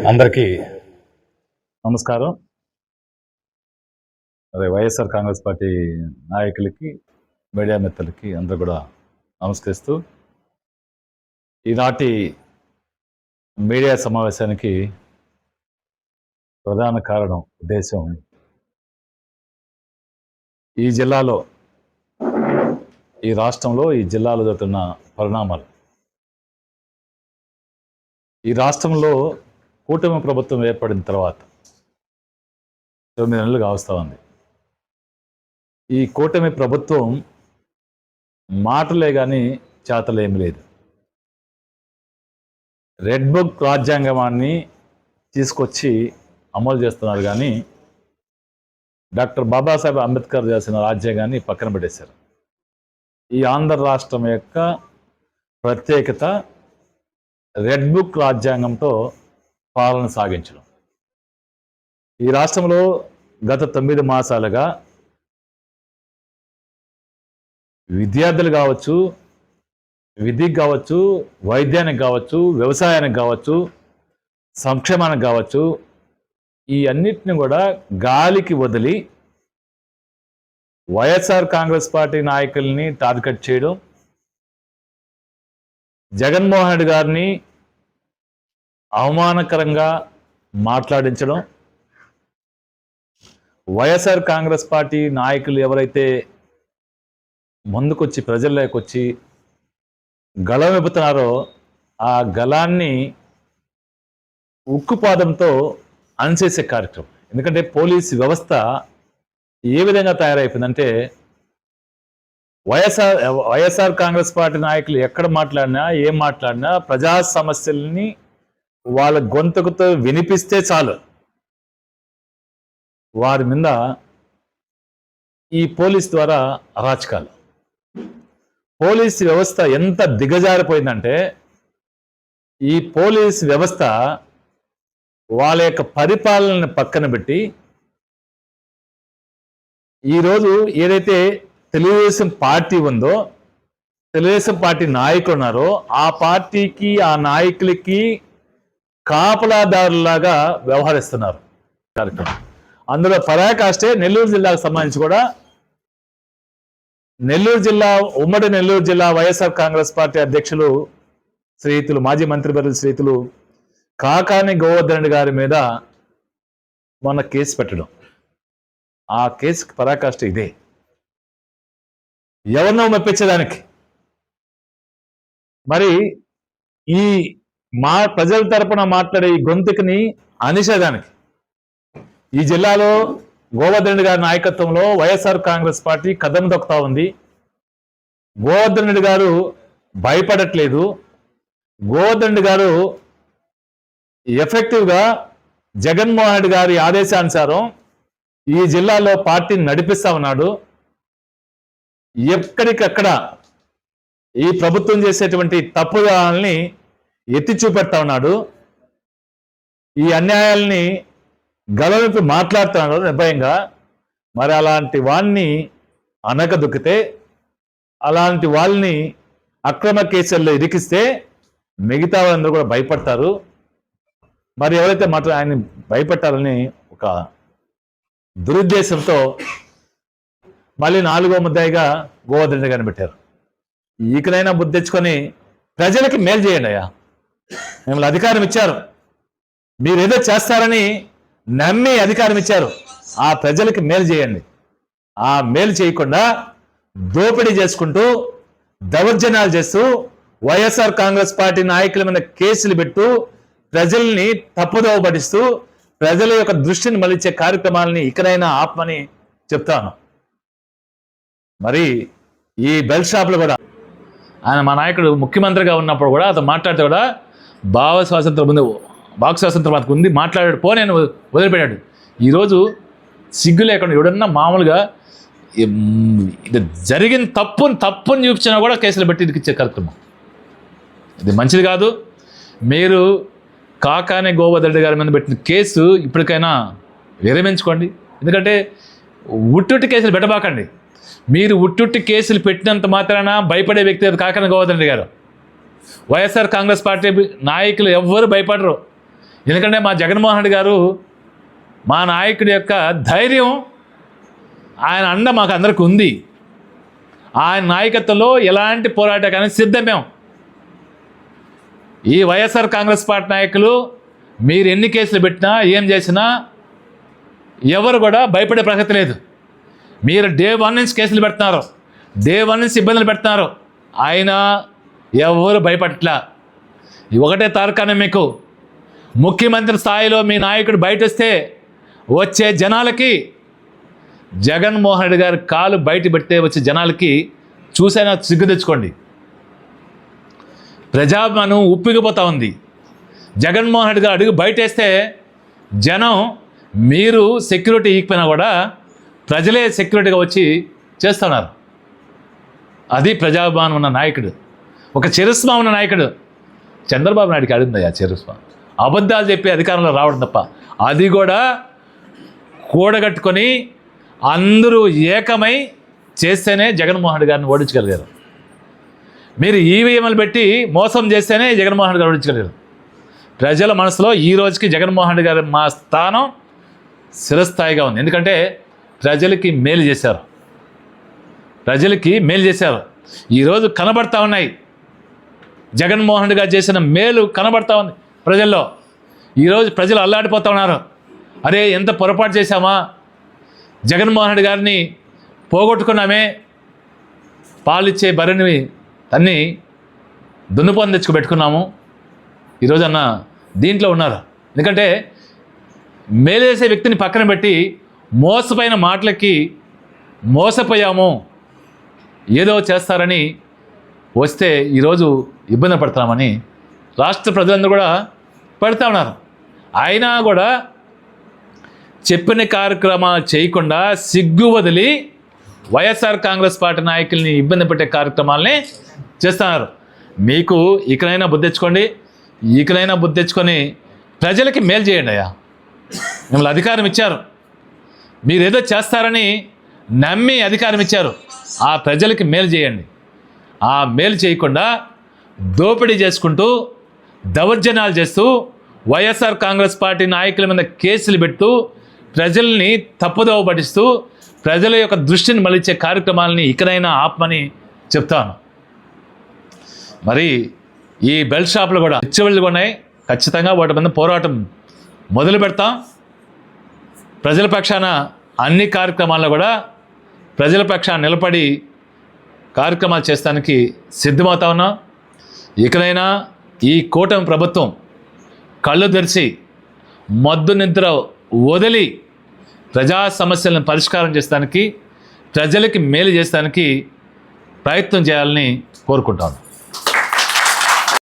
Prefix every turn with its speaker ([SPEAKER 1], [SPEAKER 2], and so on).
[SPEAKER 1] అందరికీ నమస్కారం. అదే వైఎస్ఆర్ కాంగ్రెస్ పార్టీ నాయకులకి మీడియా మిత్రులకి అందరూ కూడా నమస్కరిస్తూ ఈనాటి మీడియా సమావేశానికి ప్రధాన కారణం ఉద్దేశం ఈ జిల్లాలో ఈ రాష్ట్రంలో ఈ జిల్లాలో జరుగుతున్న పరిణామాలు. ఈ రాష్ట్రంలో కూటమి ప్రభుత్వం ఏర్పడిన తర్వాత తొమ్మిది నెలలు కావస్తా ఉంది. ఈ కూటమి ప్రభుత్వం మాటలే కానీ చేతలేమి లేదు. రెడ్ బుక్ రాజ్యాంగమాన్ని తీసుకొచ్చి అమలు చేస్తున్నారు కానీ డాక్టర్ బాబాసాహెబ్ అంబేద్కర్ చేసిన రాజ్యాంగాన్ని పక్కన పెట్టేశారు. ఈ ఆంధ్ర రాష్ట్రం యొక్క ప్రత్యేకత రెడ్ బుక్ రాజ్యాంగంతో పాలన సాగించడం. ఈ రాష్ట్రంలో గత తొమ్మిది మాసాలుగా విద్యార్థులు కావచ్చు విద్యకు కావచ్చు వైద్యానికి కావచ్చు వ్యవసాయానికి కావచ్చు సంక్షేమానికి కావచ్చు ఈ అన్నిటిని కూడా గాలికి వదిలి వైఎస్ఆర్ కాంగ్రెస్ పార్టీ నాయకుల్ని టార్గెట్ చేయడం జగన్మోహన్ రెడ్డి గారిని అవమానకరంగా మాట్లాడించడం. వైఎస్ఆర్ కాంగ్రెస్ పార్టీ నాయకులు ఎవరైతే ముందుకొచ్చి ప్రజల్లోకి వచ్చి గళం ఆ గళాన్ని ఉక్కుపాదంతో అణచేసే కార్యక్రమం. ఎందుకంటే పోలీస్ వ్యవస్థ ఏ విధంగా తయారైపోయిందంటే వైఎస్ఆర్ వైఎస్ఆర్ కాంగ్రెస్ పార్టీ నాయకులు ఎక్కడ మాట్లాడినా ఏం మాట్లాడినా ప్రజా సమస్యల్ని వాళ్ళ గొంతుకుతో వినిపిస్తే చాలు. వారి మీద ఈ పోలీస్ ద్వారా అరాచకాలు. పోలీస్ వ్యవస్థ ఎంత దిగజారిపోయిందంటే ఈ పోలీస్ వ్యవస్థ వాళ్ళ యొక్క పరిపాలనని పక్కన పెట్టి ఈరోజు ఏదైతే తెలుగుదేశం పార్టీ ఉందో తెలుగుదేశం పార్టీ నాయకులు ఉన్నారో ఆ పార్టీకి ఆ నాయకులకి కాపలాదారులాగా వ్యవహరిస్తున్నారు కార్యక్రమం. అందులో పరాకాష్టే నెల్లూరు జిల్లాకు సంబంధించి కూడా నెల్లూరు జిల్లా ఉమ్మడి నెల్లూరు జిల్లా వైఎస్ఆర్ కాంగ్రెస్ పార్టీ అధ్యక్షులు శ్రీతులు మాజీ మంత్రివర్యులు శ్రీతులు కాకాని గోవర్ధన్ గారి మీద మొన్న కేసు పెట్టడం. ఆ కేసుకి పరాకాష్ట ఇదే. ఎవరినో మెప్పించడానికి మరి ఈ మా ప్రజల తరపున మాట్లాడే ఈ గొంతుకుని అనిషేధానికి ఈ జిల్లాలో గోవర్ధన్ గారి నాయకత్వంలో వైఎస్ఆర్ కాంగ్రెస్ పార్టీ కదం దొక్కుతా ఉంది. గోవర్ధన్ గారు భయపడట్లేదు. గోవర్ధన్ గారు ఎఫెక్టివ్గా జగన్మోహన్ రెడ్డి గారి ఆదేశానుసారం ఈ జిల్లాలో పార్టీని నడిపిస్తా ఉన్నాడు. ఎక్కడికక్కడ ఈ ప్రభుత్వం చేసేటువంటి తప్పుదాలని ఎత్తి చూపెడతా ఉన్నాడు. ఈ అన్యాయాల్ని గలవింపి మాట్లాడుతున్నాడు. నిర్భయంగా మరి అలాంటి వాణ్ణి అనగదొక్కితే అలాంటి వాళ్ళని అక్రమ కేసుల్లో ఇరికిస్తే మిగతా వాళ్ళందరూ కూడా భయపడతారు. మరి ఎవరైతే మాత్రం ఆయన్ని భయపెట్టాలని ఒక దురుద్దేశంతో మళ్ళీ నాలుగో ముద్దాయిగా గోవర్ధన్ గారిని పెట్టారు. ఈకనైనా బుద్ధి తెచ్చుకొని ప్రజలకి మేలు చేయండి అయ్యా. మిమ్మల్ని అధికారం ఇచ్చారు. మీరు ఏదో చేస్తారని నమ్మి అధికారం ఇచ్చారు. ఆ ప్రజలకి మేలు చేయండి. ఆ మేలు చేయకుండా దోపిడీ చేసుకుంటూ దౌర్జన్యాలు చేస్తూ వైఎస్ఆర్ కాంగ్రెస్ పార్టీ నాయకుల మీద కేసులు పెట్టు ప్రజల్ని తప్పుదోవ పడిస్తూ ప్రజల యొక్క దృష్టిని మళ్ళించే కార్యక్రమాలని ఇకనైనా ఆపమని చెప్తాను. మరి ఈ బెల్ షాప్లు కూడా ఆయన మా నాయకుడు ముఖ్యమంత్రిగా ఉన్నప్పుడు కూడా అతను మాట్లాడితే కూడా భావ స్వాతంత్రం ఉంది వాక్ స్వాతంత్రం అతనికి ఉంది మాట్లాడాడు పో నేను వదిలిపెట్టాడు. ఈరోజు సిగ్గు లేకుండా ఎవడన్నా మామూలుగా ఇది జరిగిన తప్పుని తప్పుని చూపించినా కూడా కేసులు పెట్టి ఇచ్చే కార్యక్రమం. ఇది మంచిది కాదు. మీరు కాకానే గోవర్ధన్ రెడ్డి గారి మీద పెట్టిన కేసు ఇప్పటికైనా విరమించుకోండి. ఎందుకంటే ఉట్టుట్టి కేసులు పెట్టబాకండి. మీరు ఉట్టుట్టి కేసులు పెట్టినంత మాత్రాన భయపడే వ్యక్తి అది కాకానే గోవర్ధన్ గారు. వైఎస్ఆర్ కాంగ్రెస్ పార్టీ నాయకులు ఎవ్వరు భయపడరు. ఎందుకంటే మా జగన్మోహన్ రెడ్డి గారు మా నాయకుడి యొక్క ధైర్యం ఆయన అండ మాకు అందరికి ఉంది. ఆయన నాయకత్వంలో ఎలాంటి పోరాటానికి సిద్ధం మేము ఈ వైఎస్ఆర్ కాంగ్రెస్ పార్టీ నాయకులు మీరు ఎన్ని కేసులు పెట్టినా ఏం చేసినా ఎవరు కూడా భయపడే ప్రసక్తి లేదు. మీరు డే వన్ నుంచి కేసులు పెడుతున్నారు. డే వన్ నుంచి ఇబ్బందులు పెడుతున్నారు. ఆయన ఎవరు భయపడట్లా. ఒకటే తారకానే మీకు. ముఖ్యమంత్రి స్థాయిలో మీ నాయకుడు బయట వస్తే వచ్చే జనాలకి జగన్మోహన్ రెడ్డి గారి కాలు బయట పెడితే వచ్చే జనాలకి చూసైనా సిగ్గు తెచ్చుకోండి. ప్రజాభిమానం ఉప్పిగిపోతూ ఉంది. జగన్మోహన్ రెడ్డి గారు అడుగు బయట వేస్తే జనం మీరు సెక్యూరిటీ ఇకపోయినా కూడా ప్రజలే సెక్యూరిటీగా వచ్చి చేస్తున్నారు. అది ప్రజాభిమానం ఉన్న నాయకుడు. ఒక చిరస్మా ఉన్న నాయకుడు. చంద్రబాబు నాయుడికి అడిగిందయ్యా చిరస్మా అబద్ధాలు చెప్పి అధికారంలో రావడం తప్ప. అది కూడా కూడగట్టుకొని అందరూ ఏకమై చేస్తేనే జగన్మోహన్ రెడ్డి గారిని ఓడించగలిగారు. మీరు ఈవీఎంలు పెట్టి మోసం చేస్తేనే జగన్మోహన్ రెడ్డి గారు ఓడించగలిగారు. ప్రజల మనసులో ఈ రోజుకి జగన్మోహన్ రెడ్డి గారి మా స్థానం స్థిరస్థాయిగా ఉంది. ఎందుకంటే ప్రజలకి మేలు చేశారు. ప్రజలకి మేలు చేశారు. ఈరోజు కనబడతా ఉన్నాయి. జగన్మోహన్ రెడ్డి గారు చేసిన మేలు కనబడతా ఉంది ప్రజల్లో. ఈరోజు ప్రజలు అల్లాడిపోతా ఉన్నారు. అరే ఎంత పొరపాటు చేశామా? జగన్మోహన్ రెడ్డి గారిని పోగొట్టుకున్నామే. పాలిచ్చే బరిని అన్నీ దున్నుపొంది తెచ్చుకుపెట్టుకున్నాము. ఈరోజు అన్న దీంట్లో ఉన్నారు. ఎందుకంటే మేలేసే వ్యక్తిని పక్కన పెట్టి మోసపోయిన మాటలకి మోసపోయాము. ఏదో చేస్తారని వస్తే ఈరోజు ఇబ్బంది పడుతున్నామని రాష్ట్ర ప్రజలందరూ కూడా పడుతూ ఉన్నారు. అయినా కూడా చెప్పిన కార్యక్రమాలు చేయకుండా సిగ్గు వదిలి వైఎస్ఆర్ కాంగ్రెస్ పార్టీ నాయకుల్ని ఇబ్బంది పెట్టే కార్యక్రమాలని చేస్తున్నారు. మీకు ఇకనైనా బుద్ధి తెచ్చుకోండి ఇకనైనా బుద్ధి తెచ్చుకొని ప్రజలకి మేలు చేయండి అయ్యా. మిమ్మల్ని అధికారం ఇచ్చారు. మీరు ఏదో చేస్తారని నమ్మి అధికారం ఇచ్చారు. ఆ ప్రజలకి మేలు చేయండి. ఆ మేలు చేయకుండా దోపిడీ చేసుకుంటూ దౌర్జన్యాలు చేస్తూ వైఎస్ఆర్ కాంగ్రెస్ పార్టీ నాయకుల మీద కేసులు పెడుతూ ప్రజల్ని తప్పుదోవ పటిస్తూ ప్రజల యొక్క దృష్టిని మలిచే కార్యక్రమాలని ఇకనైనా ఆపమని చెప్తాను మరి ఈ బెల్ట్ షాపులు కూడా పిచ్చివళ్ళు ఉన్నాయి ఖచ్చితంగా వాటి మీద పోరాటం మొదలు పెడతాం. ప్రజల పక్షాన అన్ని కార్యక్రమాల్లో కూడా ప్రజల పక్షాన నిలబడి కార్యక్రమాలు చేస్తానికి సిద్ధమవుతా ఉన్నాం. ఇకనైనా ఈ కూటమి ప్రభుత్వం కళ్ళు తెరిచి మద్దు నిద్ర వదిలి ప్రజా సమస్యలను పరిష్కారం చేస్తానికి ప్రజలకి మేలు చేస్తానికి ప్రయత్నం చేయాలని కోరుకుంటాను.